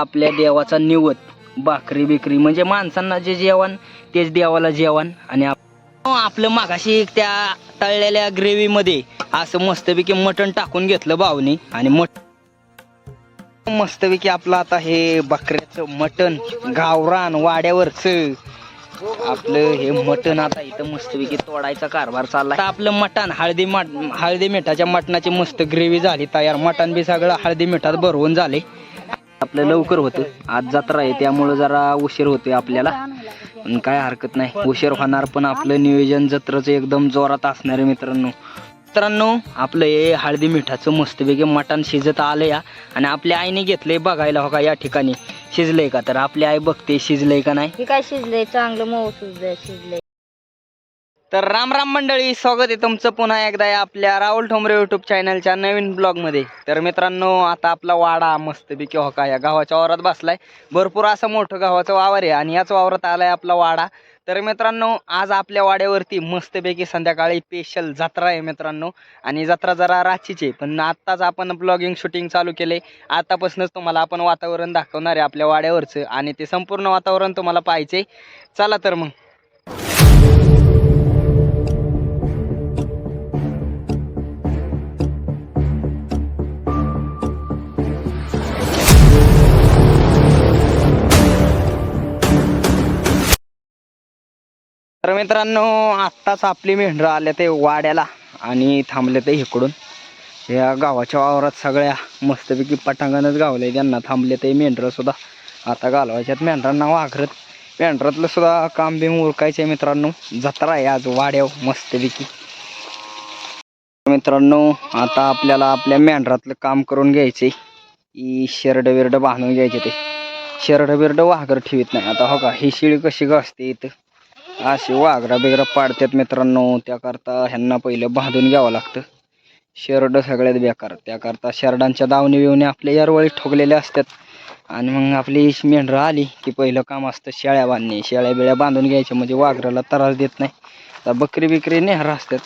आपल्या देवाचा निवत भाकरी बिकरी म्हणजे माणसांना जे जेवण तेच देवाला जेवण. आणि हो, आपलं मागाशी त्या तळलेल्या ग्रेव्ही मध्ये असं मस्तपैकी मटण टाकून घेतलं भावनी आणि मट मस्तपैकी आपलं आता हे बकऱ्याचं मटण गावरान वाड्यावरच. आपलं हे मटण आता इथं मस्तपैकी तोडायचा कारभार चालला आपलं मटण हळदी मट हळदी मिठाच्या मटणाची मस्त ग्रेव्ही झाली तयार. मटण बी सगळं हळदी मिठात भरवून झाले. आपलं लवकर होतं. आज जत्रा आहे त्यामुळं जरा उशीर होतोय आपल्याला. काय हरकत नाही उशीर होणार पण आपलं नियोजन जत्राचं एकदम जोरात असणार आहे मित्रांनो. मित्रांनो आपलं हे हळदी मिठाचं मस्तपैकी मटण शिजत आलं या आणि आपल्या आईने घेतलंय बघायला हो का या ठिकाणी. शिजलंय का? तर आपली आई बघते शिजलंय का नाही? हे काय शिजलंय? चांगलं मऊ शिजलंय शिजलंय. तर राम राम मंडळी स्वागत आहे तुमचं पुन्हा एकदा आपल्या राहुल ठोंबरे युट्यूब चॅनलच्या नवीन ब्लॉगमध्ये तर मित्रांनो आता आपला वाडा मस्तपैकी हो का या गावाच्या वावरात बसलाय. भरपूर असं मोठं गावाचं वावर आहे आणि याच वावरात आलाय आपला वाडा. तर मित्रांनो आज आपल्या वाड्यावरती मस्तपैकी संध्याकाळी स्पेशल जत्रा आहे मित्रांनो. आणि जत्रा जरा राचीची आहे पण आत्ताच आपण ब्लॉगिंग शूटिंग चालू केले. आतापासूनच तुम्हाला आपण वातावरण दाखवणार आहे आपल्या वाड्यावरचं आणि ते संपूर्ण वातावरण तुम्हाला पाहिजे चला तर मग. तर मित्रांनो आत्ताच आपली मेंढरं आले ते वाड्याला आणि थांबले ते इकडून. या गावाच्या वावरात सगळ्या मस्तपैकी पटांगणच गावले त्यांना. थांबले ते मेंढरंसुद्धा आता घालवायच्यात. मेंढरांना वाघरत मेंढरातलं सुद्धा काम बिम उरकायचं आहे मित्रांनो. जत्रा आहे आज वाड्याव मस्तपैकी. मित्रांनो आता आपल्याला आपल्या मेंढरातलं काम करून घ्यायचंय. ही शेरड बिरड बांधून घ्यायचे ते. शेरड बिरड वाघर ठेवीत नाही. आता हो का ही शिळी कशी घासते इथं? असे वाघरा बिगरा पाडतात मित्रांनो. त्याकरता ह्यांना पहिलं बांधून घ्यावं लागतं. शेरड सगळ्यात बेकार. त्याकरता शेरडांच्या दावणी बिवणी आपल्या यारवळी ठोकलेल्या असतात. आणि मग आपली मेंढरं आली की पहिलं काम असतं शेळ्या बांधणे. शेळ्या बिळ्या बांधून घ्यायच्या म्हणजे वाघराला त्रास देत नाही. आता बकरी बिकरी नेहरा असतात.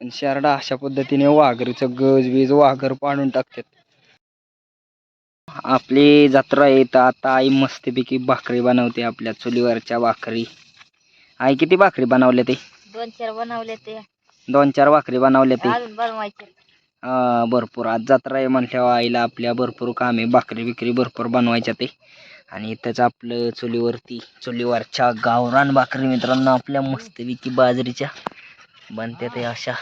पण शेरडा अशा पद्धतीने वाघरीचं गज बीज वाघर पाडून टाकतात. आपली जत्रा येतं. आता आई मस्तपैकी भाकरी बनवते आपल्या चुलीवरच्या भाकरी. आई किती भाकरी बनवल्या ते? दोन चार बनवले ते. दोन चार भाकरी बनवल्या ते? अजून बनवायचे. भरपूर. आज जत्रा आहे म्हटल्यावर आईला आपल्या भरपूर काम भाकरी बिकरी भरपूर बनवायच्या ते. आणि इथंच आपलं चुलीवरती चुलीवरच्या गावरान भाकरी मित्रांनो आपल्या मस्तपैकी बाजरीच्या बनते ते अशा.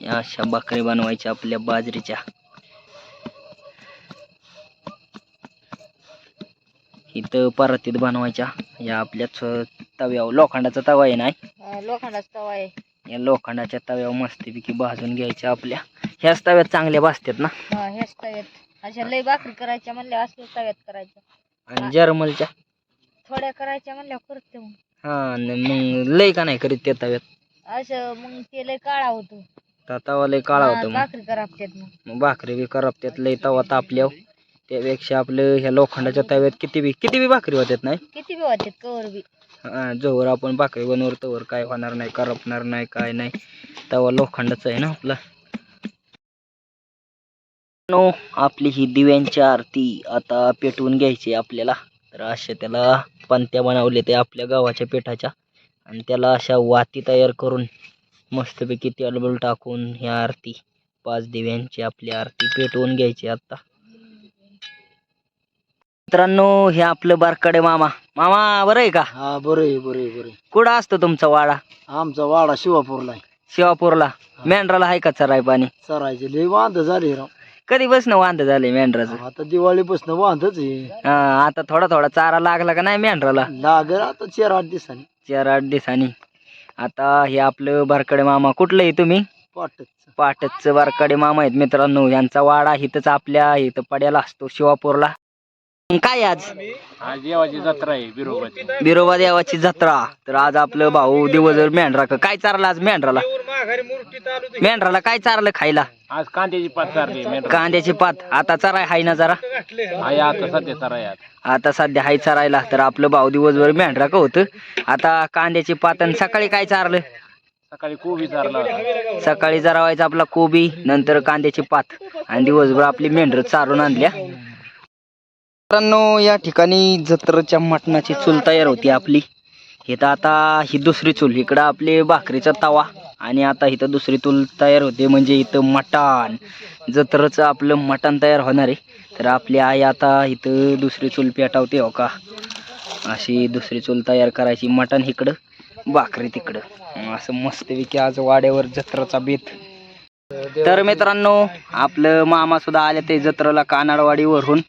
या अशा भाकरी बनवायच्या आपल्या बाजरीच्या. इथं परतीत बनवायच्या. या आपल्या च- तव्यावर लोखंडाचा तवा आहे ना? लोखंडाचा तवा आहे. या लोखंडाच्या तव्यावर मस्तपैकी भाजून घ्यायच्या आपल्या. ह्याच तव्यात चांगल्या भाजतात ना? ह्याच तव्यात. अशा लय भाकरी करायच्या म्हणल्या असल्याच तव्यात करायच्या. आणि जर्मलच्या? थोड्या करायच्या म्हणल्या करते मग. हा मग लय का नाही करीत त्या तव्यात? असं मग ते लय काळा होतो. तवा लय काळा होतो भाकरी करापत्यात मग. भाकरी बी करपत्यात लय तवा तापल्यावर. त्यापेक्षा आपलं ह्या लोखंडाच्या तव्यात किती बी किती बी भाकरी होत्यात नाही? किती बी होते कवर बी. हा, जोवर आपण भाकरी बनवतो तोवर काय होणार नाही करपणार नाही काय नाही. तवा लोखंडाचा आहे ना आपला. नो आपली ही दिव्यांची आरती आता पेटवून घ्यायची आहे आपल्याला. तर अशा त्याला पंत्या बनवले ते आपल्या गावाच्या पेठाच्या. आणि त्याला अशा वाती तयार करून मस्तपैकी तेलबल टाकून ही आरती पाच दिव्यांची आपली आरती पेटवून घ्यायची आता. मित्रांनो हे आपलं बारकडे मामा. मामा बरं आहे का? हा बरं आहे बरं आहे बरं आहे. कुठं असतो तुमचा वाडा? आमचा वाडा शिवापूरला आहे. शिवापूरला. मेंढराला आहे का चराय पाणी? चरायचे लय वांद झाले राव. कधी बसणं वांद झालंय मेंढराचं? आता दिवाळीपासून वांदच आहे. हा, आता थोडा थोडा चारा लागला का नाही मेंढराला? लागेल आता चार आठ दिवसांनी. चार आठ दिवसांनी. आता हे आपलं बारकडे मामा कुठलं आहे तुम्ही? पाटच पाटचं बारकडे मामा आहेत मित्रांनो. यांचा वाडा इथंच आपल्या इथं पड्याला असतो शिवापूरला. काय आज? आज देवाची जत्रा आहे बिरोबाची. बिरोबा देवाची जत्रा. तर आज आपलं भाऊ दिवसभर मेंढरा काय चारलं आज मेंढराला? मेंढराला काय चारलं खायला? आज कांद्याची पात चारली कांद्याची पात. आता चराय हाय ना जरा. आहे आता सध्या चरा आहे आता सध्या हाय चारायला. तर आपलं भाऊ दिवसभर मेंढरा का होतं. आता कांद्याची पात आणि सकाळी काय चारलं? सकाळी कोबी चारला. होता. सकाळी जरा व्हायचं आपला कोबी नंतर कांद्याची पात. आणि दिवसभर आपली मेंढर चारून आणल्या. मित्रांनो या ठिकाणी जत्रच्या मटणाची चूल तयार होती आपली. इथं आता ही दुसरी चूल इकडं आपले भाकरीचा तवा आणि आता इथं दुसरी चूल तयार होते म्हणजे इथं मटण. जत्रचं आपलं मटण तयार होणार आहे. तर आपली आई आता इथं दुसरी चूल पेटवते हो का? अशी दुसरी चूल तयार करायची मटण इकडं भाकरी तिकडं. असं मस्तपैकी आज वाड्यावर जत्राचा बेत. तर मित्रांनो आपलं मामा सुद्धा आले ते जत्रेला कानाडवाडीवरून.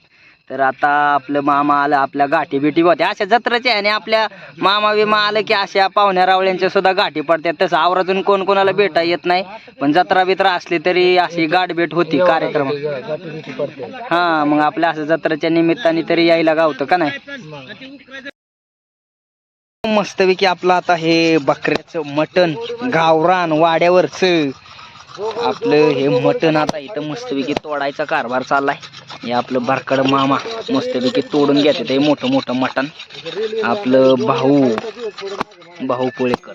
तर आता आपलं मामा आलं आपल्या गाठी बिटी होत्या. अशा जत्राच्या आणि आपल्या मामा विमा आलं की अशा पाहुण्या रावळ्यांच्या सुद्धा गाठी पडतात तसं आवरातून कोण कोणाला भेटा येत नाही. पण जत्रा बित्रा असली तरी अशी गाठ भेट होती कार्यक्रम. हा मग आपल्या असं जत्राच्या निमित्ताने तरी यायला गावतं का नाही? मस्तपैकी आपलं आता हे बकऱ्याचं मटण गावरान वाड्यावरच. आपलं हे मटण आता इथं मस्तपैकी तोडायचा कारभार चाललाय. हे आपलं भरकड मामा मस्तपैकी तोडून घेते ते मोठं मोठं मटण. आपलं भाऊ भाऊ पोळेकर.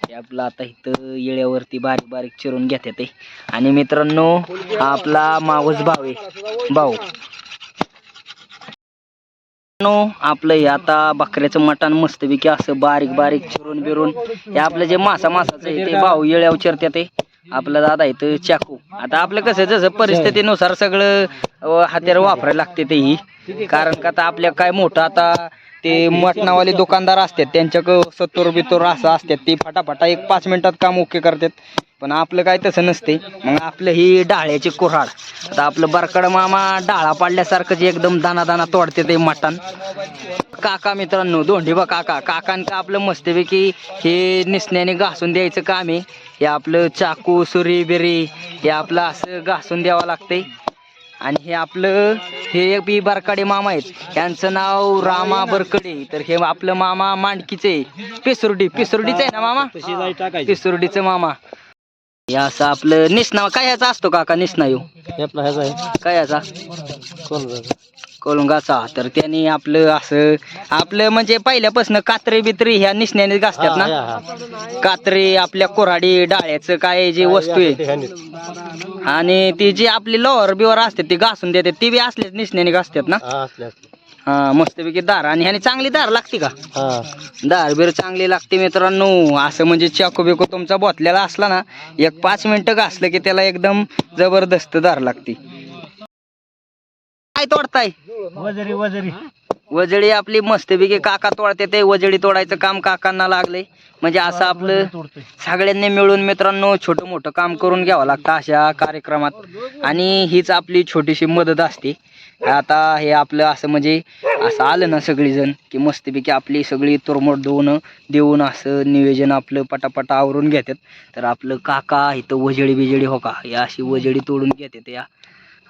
हे आपलं आता इथं येळ्यावरती बारीक बारीक चिरून घेते ते. आणि मित्रांनो हा आपला मावस भाऊ आहे. भाऊ. आपलं हे आता बकऱ्याचं मटण मस्तपैकी असं बारीक बारीक चिरून बिरून हे आपलं जे मासा मासाचं आहे ते भाऊ येळ्यावर चिरते ते. आपलं दादा इथं चाकू. आता आपलं कसं जसं परिस्थितीनुसार सगळं हत्यार वापरायला लागते ते ही. कारण का आता आपल्या काय मोठं आता ते मटणावाले दुकानदार असतात त्यांच्याकडं सत्तूर बित्तर असं असतात ते फटाफटा एक पाच मिनिटात काम ओके करतात. पण आपलं काय तसं नसते मग आपलं ही डाळ्याची कुऱ्हाड. आता आपलं बरकड मामा डाळा पाडल्यासारखंच एकदम दाना दाना तोडते ते मटण. काका मित्रांनो दोंडी बा काका. काकांचं आपलं मस्तपैकी हे निसण्याने घासून द्यायचं काम आहे. हे आपलं चाकू सुरी बिरी हे आपलं असं घासून द्यावं लागतंय. आणि हे आपलं हे एक बी बरकाडे मामा आहेत. यांचं नाव रामा बरकडे. तर हे आपलं मामा मांडकीचे पिसुर्डी पिसुर्डीचं आहे ना मामा? पिसुर्डीचं मामा. हे असं आपलं निसना काय ह्याचा असतो काका निसना येऊ काय याचा कोलंगाचा. तर त्यांनी आपलं असं आपलं म्हणजे पहिल्यापासून कात्री बित्री ह्या निसण्याने घासतात ना? कात्री आपल्या कोराडी डाळ्याचं काय जी वस्तू आहे. आणि ती जी आपली लोअर बिवर असते ती घासून देते ती बी असलेच निसण्याने घासतात ना? हा मस्तपैकी दार. आणि ह्याने चांगली दार लागते का? दार बिर चांगली लागते मित्रांनो. असं म्हणजे चाकू बिकू तुमचा बोतलेला असला ना एक पाच मिनिटं घासलं की त्याला एकदम जबरदस्त दार लागते. काय तोडताय? वजरी वजरी. वजडी आपली मस्तपैकी काका तोडते ते वजडी तोडायचं काम काकांना लागले म्हणजे असं आपलं सगळ्यांनी मिळून मित्रांनो छोटं मोठं काम करून घ्यावं लागतं अशा कार्यक्रमात. आणि हीच आपली छोटीशी मदत असते. आता हे आपलं असं म्हणजे असं आलं ना सगळीजण की मस्तपैकी आपली सगळी तुरमट देऊन देऊन असं नियोजन आपलं पटापटा आवरून घेतात. तर आपलं काका इथं वजडी बिजडी हो का? हे अशी वजडी तोडून घेतात या.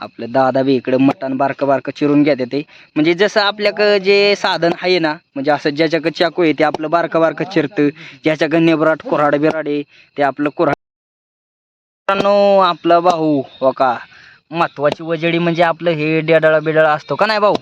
आपलं दादा बी इकडं मटण बारकं बारकं चिरून घेते ते. म्हणजे जसं आपल्याकडं जे साधन आहे ना म्हणजे असं ज्याच्याकडं चाकू आहे ते आपलं बारकं बारकं चिरतं ज्याच्याकडं नेबराट कुऱ्हाड बिराड आहे ते आपलं कुऱ्हाड आपला भाऊ हो का? महत्वाची वजडी म्हणजे आपलं हे डेडाळा बिडाळा असतो का नाही भाऊ?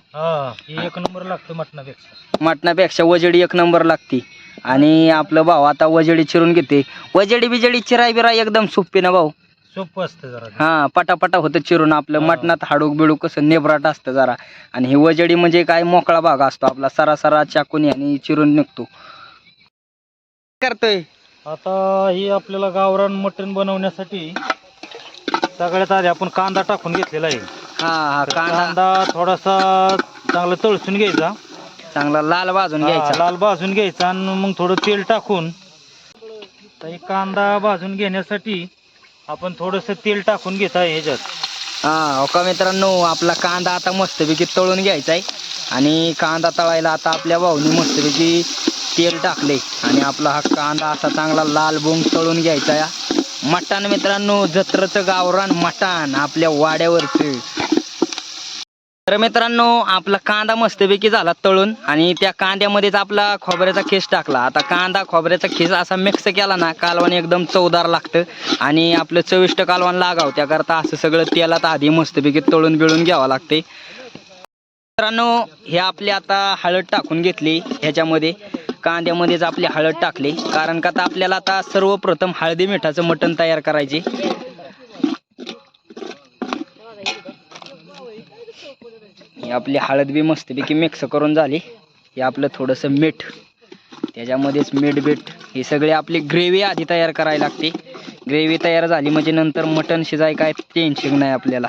एक नंबर लागतो मटणापेक्षा. मटणापेक्षा वजडी एक नंबर लागते. आणि आपलं भाऊ आता वजडी चिरून घेते. वजडी बिजडी चिराय बिराय एकदम सोपी ना भाऊ? सोपं असतं जरा हा पटापटा होतं चिरून आपलं हा. मटणात हाडूक बिडूक कसं नेबराट असतं जरा. आणि ही वजडी म्हणजे काय मोकळा भाग असतो आपला सरासरा चाकून आणि चिरून निघतो. करतोय. आता ही आपल्याला गावरान मटण बनवण्यासाठी सगळ्यात आधी आपण कांदा टाकून घेतलेला आहे. हा हा कांदा. कांदा थोडासा चांगला तळसून घ्यायचा. चांगला लाल भाजून हा, घ्यायचा. लाल भाजून घ्यायचा आणि मग थोडं तेल टाकून तर हे कांदा भाजून घेण्यासाठी आपण थोडस तेल टाकून घेत आहे ह्याच्यात. हा हो का मित्रांनो आपला कांदा आता मस्तपैकी तळून घ्यायचा आहे आणि कांदा तळायला आता आपल्या भाऊनी मस्तपैकी तेल टाकले. आणि आपला हा कांदा असा चांगला लाल बोंग तळून घ्यायचा या मटण मित्रांनो जत्रचं गावरान मटण आपल्या वाड्यावरचं. तर मित्रांनो आपला कांदा मस्तपैकी झाला तळून आणि त्या कांद्यामध्येच आपला खोबऱ्याचा खीस टाकला. आता कांदा खोबऱ्याचा खीस असा मिक्स केला ना कालवण एकदम चवदार लागतं आणि आपलं चविष्ट कालवान लागावं. त्याकरता असं सगळं तेलात आधी मस्तपैकी तळून बिळून घ्यावं लागते. मित्रांनो हे आपली आता हळद टाकून घेतली ह्याच्यामध्ये. कांद्यामध्येच आपली हळद टाकली. कारण का तर आपल्याला आता सर्वप्रथम हळदी मिठाचं मटण तयार करायचे. ही आपली हळद बी मस्तपैकी मिक्स करून झाली. हे आपलं थोडंसं मीठ. त्याच्यामध्येच मीठ बीठ ही सगळी आपली ग्रेव्ही आधी तयार करायला लागते. ग्रेव्ही तयार झाली म्हणजे नंतर मटण शिजाय काय टेन्शन नाही आपल्याला.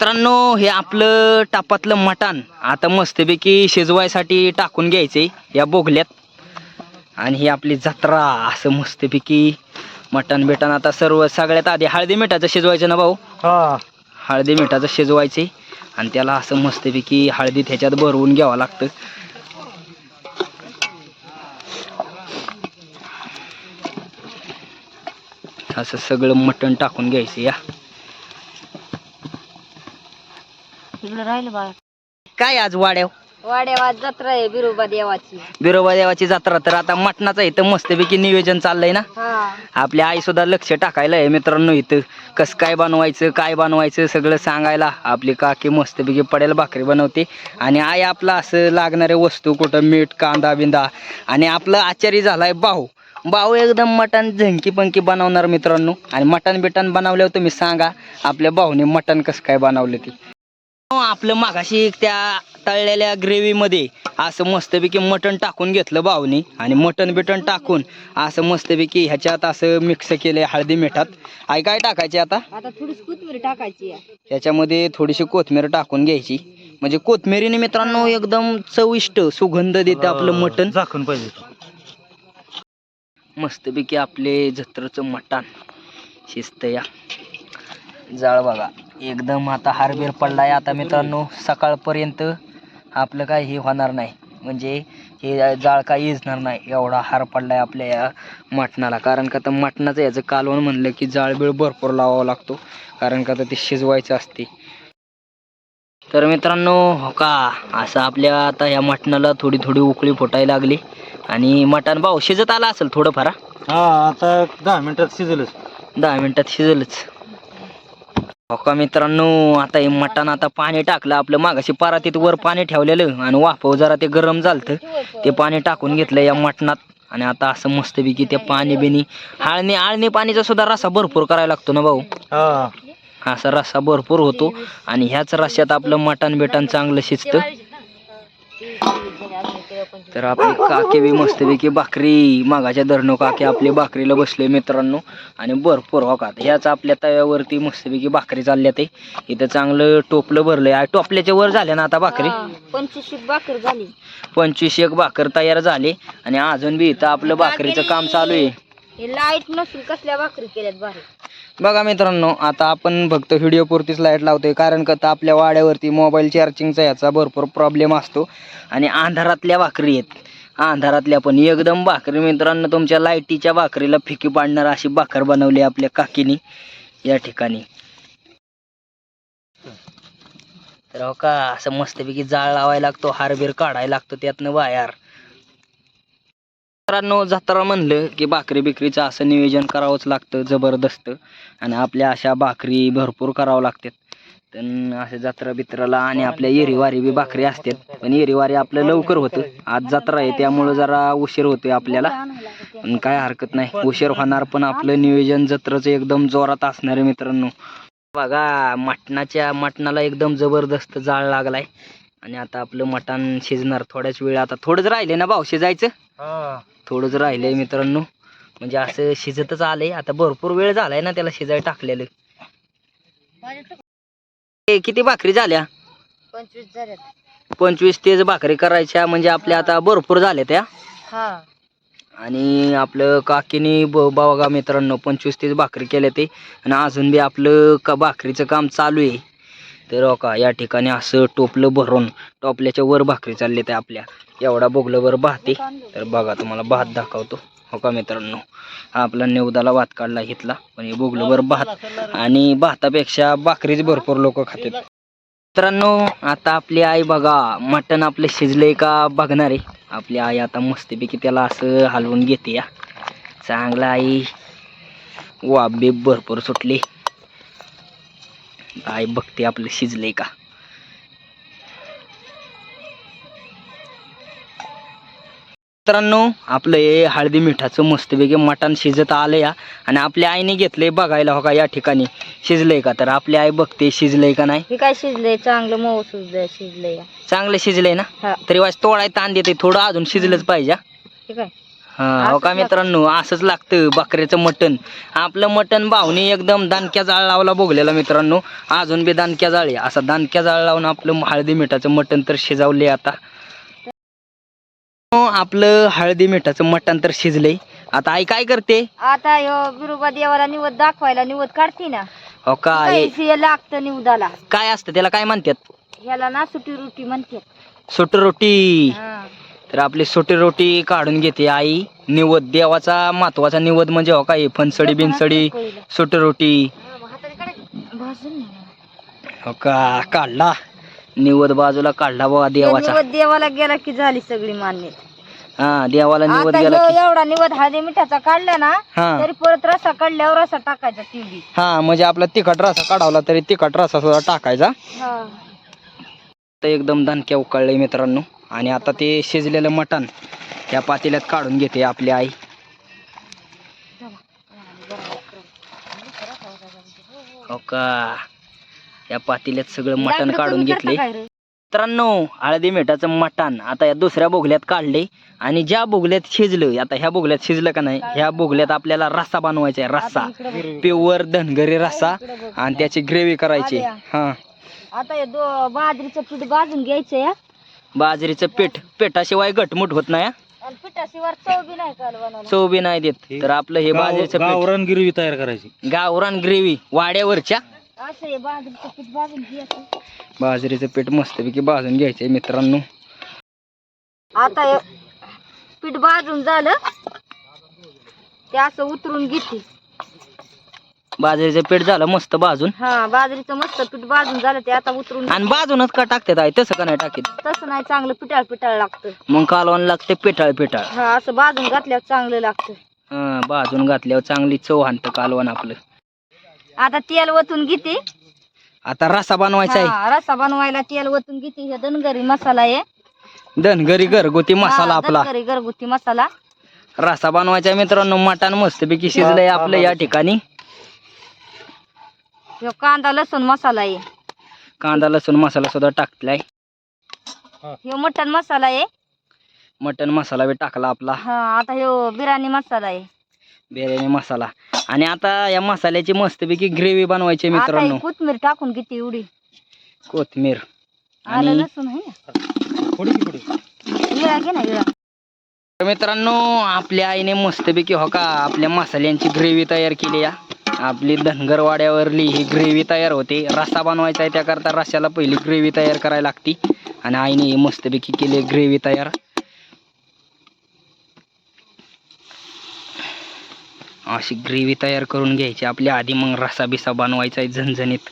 मित्रांनो हे आपलं टापातलं मटण आता मस्तपैकी शिजवायसाठी टाकून घ्यायचे या बोगल्यात. आणि ही आपली जत्रा असं मस्तपैकी मटण बिटण आता सर्व सगळ्यात आधी हळदी मिठाचं शिजवायचं ना भाऊ? हा. हळदी मिठाचं शिजवायचे. आणि त्याला असं मस्तपैकी हळदी त्याच्यात भरवून घ्यावं लागतं. असं सगळं मटण टाकून घ्यायचं या. इकडं राहिलं बाळा. काय आज वाड्याव? जत्रा आहे बिरोबा देवाची. बिरोबा देवाची जत्रा तर आता मटणाचं इथं मस्तपैकी नियोजन चाललंय ना? हा. आपली आई सुद्धा लक्ष टाकायला आहे मित्रांनो इथं. कसं काय बनवायचं काय बनवायचं सगळं सांगायला आपली काकी मस्तपैकी पडेल भाकरी बनवते. आणि आई आपला असं लागणारे वस्तू कुठं मीठ कांदा बिंदा. आणि आपलं आचारी झालाय भाऊ. भाऊ एकदम मटण झंकी पंकी बनवणार मित्रांनो. आणि मटण बिटण बनवल्यावर तुम्ही सांगा आपल्या भाऊने मटण कसं काय बनवलं ते. आपलं मागाशी त्या तळलेल्या ग्रेव्हीमध्ये असं मस्तपैकी मटण टाकून घेतलं भाऊनी. आणि मटण बिटण टाकून असं मस्तपैकी ह्याच्यात असं मिक्स केलंय हळदी मिठात. आई काय टाकायचे आता? आता थोडीशी कोथिंबीर टाकायची. ह्याच्यामध्ये थोडीशी कोथमीर टाकून घ्यायची. म्हणजे कोथमिरीने मित्रांनो एकदम चविष्ट सुगंध देते आपलं मटण झाकून पाहिजे. मस्तपैकी आपले जत्रचं मटण शिस्त या जाळ बघा. एकदम आता हारबीर पडलाय. आता मित्रांनो सकाळपर्यंत आपलं काय हे होणार नाही. म्हणजे हे जाळ काही इजणार नाही. एवढा हार पडलाय आपल्या या मटणाला. कारण का तर मटणाचं याचं कालवण म्हणलं की जाळबीळ भरपूर लावावा लागतो. कारण का तर ते शिजवायचं असते. तर मित्रांनो हो का? असं आपल्या आता या मटणाला थोडी थोडी उकळी फुटायला लागली. आणि मटण भाऊ शिजत आला असेल थोडंफार? हा आता दहा मिनिटात शिजलच. दहा मिनिटात शिजलच. हो का मित्रांनो आता हे मटण आता पाणी टाकलं आपलं मागाशी परातीत वर पाणी ठेवलेलं आणि वाफव जरा ते गरम झालतं. ते पाणी टाकून घेतलं या मटणात आणि आता असं मस्तपैकी ते पाणी बिनी आळणी आळणी पाणीचा सुद्धा रसा भरपूर करायला लागतो ना भाऊ? हा. असा रस्सा भरपूर होतो आणि ह्याच रश्यात आपलं मटण बिटण चांगलं शिजतं. तर आपली काकी बी मस्तपैकी भाकरी मागाच्या धरणं काकी आपली भाकरीला बसले मित्रांनो. आणि भरपूर हो का ह्याच आपल्या तव्यावरती मस्तपैकी भाकरी चालल्या ते. इथं चांगलं टोपलं भरलंय. टोपल्याच्या वर झाल्या ना आता भाकरी? पंचवीस भाकर झाली. पंचवीस एक भाकर तयार झाली. आणि अजून बी इथं आपलं भाकरीचं काम चालू आहे. हे लाइट नसून कसल्या भाकरी केल्यात भारी? बघा मित्रांनो आता आपण फक्त व्हिडिओ पुरतीच लाइट लावतोय कारण का तर आपल्या वाड्यावरती मोबाईल चार्जिंगचा याचा भरपूर प्रॉब्लेम असतो आणि अंधारातल्या भाकरी आहेत. अंधारातल्या पण एकदम भाकरी. मित्रांनो तुमच्या लाईटीच्या भाकरीला फिकी पाडणार अशी भाकर बनवली आपल्या काकीनी या ठिकाणी. तर हो का असं मस्तपैकी जाळ लावायला लागतो हारबीर काढायला लागतो त्यातनं बाहेर. मित्रांनो जत्रा म्हणलं की भाकरी बिकरीचं असं नियोजन करावंच लागतं जबरदस्त. आणि आपल्या अशा भाकरी भरपूर करावं लागतात. तर असं जत्रा बित्राला आणि आपल्या येरीवारी बी भाकरी असतात. पण येरीवारी आपलं लवकर होतं. आज जत्रा आहे त्यामुळं जरा उशीर होतोय आपल्याला. पण काय हरकत नाही उशीर होणार पण आपलं नियोजन जत्राचं एकदम जोरात असणार आहे मित्रांनो. बघा मटणाच्या मटणाला एकदम जबरदस्त जाळ लागलाय. आणि आता आपलं मटण शिजणार थोड्याच वेळ आता थोडंच राहिले ना भाऊ शिजायचं? थोडंच राहिलंय मित्रांनो. म्हणजे असं शिजतच आलंय. आता भरपूर वेळ झालाय ना त्याला शिजाय टाकलेलं. ए, किती भाकरी झाल्या? पंचवीस झाल्यात. पंचवीस तेच भाकरी करायच्या. म्हणजे आपल्या आता भरपूर झाल्या त्या. हा. आणि आपलं काकीने ब बघा मित्रांनो पंचवीस तीस भाकरी केल्या ते. आणि अजून बी आपलं का भाकरीचं काम चालू आहे. तर हो का या ठिकाणी असं टोपलं भरून टोपल्याच्या वर भाकरी चालली आहे आपल्या. एवढा बोगलंवर भाते. तर बघा तुम्हाला भात दाखवतो. हो का मित्रांनो? हा आपला नेवदाला भात काढला घेतला पण हे बोगलंवर भात आणि भातापेक्षा भाकरीच भरपूर लोक खातात. मित्रांनो आता आपली आई बघा मटण आपलं शिजलंय का बघणार आहे. आपली आई आता मस्तपैकी त्याला असं हलवून घेते या. चांगला आई. वाबी भरपूर सुटली. आई बघते आपलं शिजलंय का? मित्रांनो आपलं हे हळदी मिठाचं मस्तपैकी मटण शिजत आलं या आणि आपल्या आईने घेतलंय बघायला हो का या ठिकाणी. शिजलंय का? तर आपली आई बघते शिजलंय का नाही. हे काय शिजलंय? चांगलं मऊ शिजलंय शिजलंय. चांगलं शिजलंय ना? हा. तरी वाज तोडाय ताण देते थोडं अजून शिजलंच पाहिजे हा. ठीक आहे हा हो का मित्रांनो? असंच लागतं. बकऱ्याचं मटण. आपलं मटण भावनी एकदम दानक्या जाळ लावला बघलेला मित्रांनो. अजून बी दानक्या जाळी असा दानक्या जाळ लावून आपलं हळदी मिठाचं मटण तर शिजवले आता. हो, आपलं हळदी मिठाचं मटण तर शिजलंय. आता आई काय करते? आता ह्यो बिरोबा देवाला निवद दाखवायला निवद काढते ना. हो का? काय हे हे लागतं निवदाला. काय असतं? त्याला काय म्हणतात? ह्याला ना सुटी रुटी म्हणतात. सुट रोटी. हा. तर आपली सुटी रोटी काढून घेते आई. निवद देवाचा महत्त्वाचा निवद म्हणजे हो काय फनसडी बिनसडी सुट रोटी. हो का. काढला. निवद बाजूला काढला बघा देवाचा. निवद देवाला गेला की झाली सगळी मान्य हा देवाला निवद आता गेला ह्यो एवढा निवद हळदी मिठाचा काढला ना हा. तरी परत रसा काढल्यावर रसा टाकायचा तिवडी हा म्हणजे आपला तिखट रसा काढवला तरी तिखट रसा सुद्धा टाकायचा. तर एकदम दणक्या उकळलंय मित्रांनो. आणि आता ते शिजलेलं मटण त्या पातेल्यात काढून घेते आपली आई. हो का? या पातेल्यात सगळं मटण काढून घेतले. मित्रांनो हळदी मिठाचं मटण. आता या दुसऱ्या बोगल्यात काढले आणि ज्या बोगल्यात शिजलं आता ह्या बोगल्यात शिजलं का नाही ह्या बोगल्यात आपल्याला रस्सा बनवायचा आहे रस्सा. प्युअर धनगरी रस्सा आणि त्याची ग्रेव्ही करायची. हा. आता बाजरीचं पीठ भाजून घ्यायचं या बाजरीचं पीठ. पिठाशिवाय घटमुट होत नाही हा. आणि पिठाशिवाय चव बी नाही काल बनवलं. चव बी नाही देत. तर आपलं हे बाजरीचं पीठ. गावरान गिरवी तयार करायची. गावरान ग्रेव्ही वाड्यावरच्या. असं हे बाजरीचं पीठ भाजून घ्यायचं बाजरीचं पीठ मस्तपैकी भाजून घ्यायचंय मित्रांनो. आता हे पीठ भाजून झालं. ते असं उतरून घेते. बाजरीचं पीठ झालं मस्त भाजून. हा बाजरीचं मस्त पीठ भाजून झालं ते आता उतरून आणि भाजूनच का टाकतात आहे तसं का नाही टाकीत? तसं नाही चांगलं पिटाळ पिटाळ लागतं. मग कालवण लागते पिठाळ पिठाळ. हा असं भाजून घातल्यावर चांगलं लागतं. हा भाजून घातल्यावर चांगली चव आणतं कालवण आपलं. आता तेल ओतून घेते. आता रसा बनवायचा आहे. हा, रस्सा बनवायला तेल ओतून घेते. हे दनगरी मसाला आहे. धनगरी घरगुती मसाला हा, आपला. दनगरी घरगुती मसाला. रसा बनवायचा आहे मित्रांनो मटण मस्तपैकी शिजलंय आपलं या ठिकाणी. ह्यो कांदा लसूण मसाला आहे कांदा लसूण मसाला सुद्धा टाकलाय. ह्यो मटण मसाला आहे मटण मसाला बी टाकला आपला. हा आता ह्यो बिर्याणी मसाला आहे बिर्याणी मसाला. आणि आता या मसाल्याची मस्तपैकी ग्रेव्ही बनवायची आहे आता मित्रांनो. ही कोथमीर टाकून घेते एवढी? कोथमीर. आलं आणि लसूण आहे ना? थोडी की थोडी विळा घे ना विळा. तर मित्रांनो आपल्या आईने मस्तपैकी हो का आपल्या मसाल्यांची ग्रेव्ही तयार केली या. आपली धनगरवाड्यावरली ही ग्रेव्ही तयार होते. रस्सा बनवायचा आहे त्याकरता रस्स्याला पहिली ग्रेव्ही तयार करायला लागती. आणि आईने ही मस्तपैकी केली ग्रेव्ही तयार. अशी ग्रेव्ही तयार करून घ्यायची. आपली आधी मग रस्सा बिसा बनवायचा आहे झणझणीत.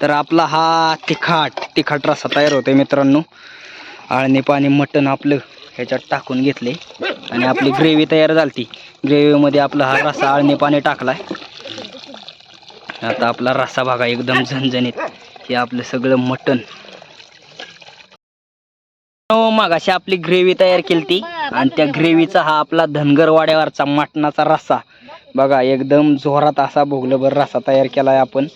तर आपला हा तिखट तिखट रस्सा तयार होतोय मित्रांनो. आळणी पाणी मटण आपलं ह्याच्यात टाकून घेतले. आणि आपली ग्रेव्ही तयार झाली ग्रेव्हीमध्ये आपला हा रस्सा आळणी पाणी टाकलाय. आता आपला रस्सा बघा एकदम झणझणीत. हे आपलं सगळं मटण. हो, मागाशी आपली ग्रेव्ही तयार केली ती आणि त्या ग्रेव्हीचा हा आपला धनगरवाड्यावरचा मटणाचा रस्सा. बघा एकदम जोरात असा भोगलभर रस्सा तयार केलाय आपण.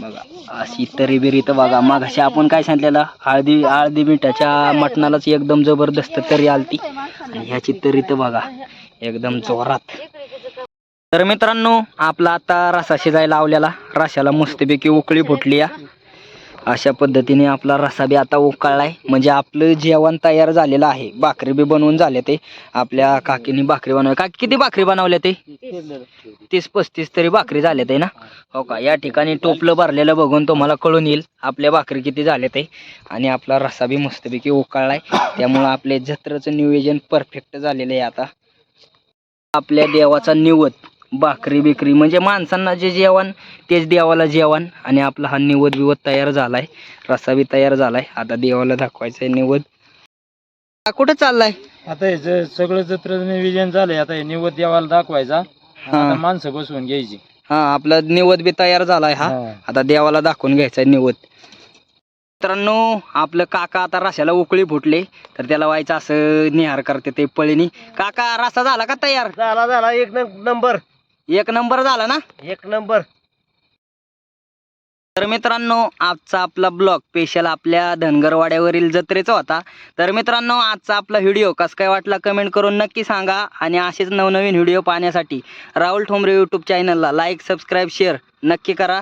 बघा अशी तरी बिरी तर बघा. मागाशी आपण काय सांगितलेलं? हळदी हळदी मिठाच्या मटणालाच एकदम जबरदस्त तरी आलती. आणि ह्याची तरी तर बघा एकदम जोरात. तर मित्रांनो आपला आता रसा शिजायला लावलेला. रशाला मस्तपैकी उकळी फुटली या. अशा पद्धतीने आपला रसा बी आता उकळलाय. म्हणजे आपलं जेवण तयार झालेलं आहे. भाकरी बी बनवून झाले ते. आपल्या काकीने भाकरी बनवली काकी किती भाकरी बनवल्या ते? तीस पस्तीस तरी भाकरी झाल्या ते ना? हो का? या ठिकाणी टोपलं भरलेलं बघून तुम्हाला कळून येईल. आपल्या भाकरी किती झाले ते. आणि आपला रसा बी मस्तपैकी उकळलाय. त्यामुळं आपले जत्रेचं नियोजन परफेक्ट झालेलं आहे आता. आपल्या देवाचा निवत. भाकरी बिकरी. म्हणजे माणसांना जे जेवण तेच देवाला जेवण. आणि आपला हा निवद बिवद तयार झालाय. रसा बी तयार झालाय. आता देवाला दाखवायचा आहे निवद. हा, कुठं चाललाय? आता हे जे सगळं जत्र नियोजन झालंय आता हे निवद देवाला दाखवायचा. हा. आता माणसं बसवून घ्यायची. हा आपला निवद बी तयार झालाय हा. हा. आता देवाला दाखवून घ्यायचा आहे निवद. मित्रांनो आपलं काका आता रशाला उकळी फुटले. तर त्याला व्हायचं असं निहार करते ते पळीनी. काका रसा झाला का तयार? झाला झाला. एक नंबर. एक नंबर झाला ना? एक नंबर. तर मित्रांनो आजचा आपला ब्लॉग स्पेशल आपल्या धनगरवाड्यावरील जत्रेचा होता. तर मित्रांनो आजचा आपला व्हिडिओ कसं काय वाटला कमेंट करून नक्की सांगा. आणि असेच नवनवीन व्हिडिओ पाहण्यासाठी राहुल ठोंबरे यूट्यूब चॅनलला लाईक सबस्क्राईब शेअर नक्की करा.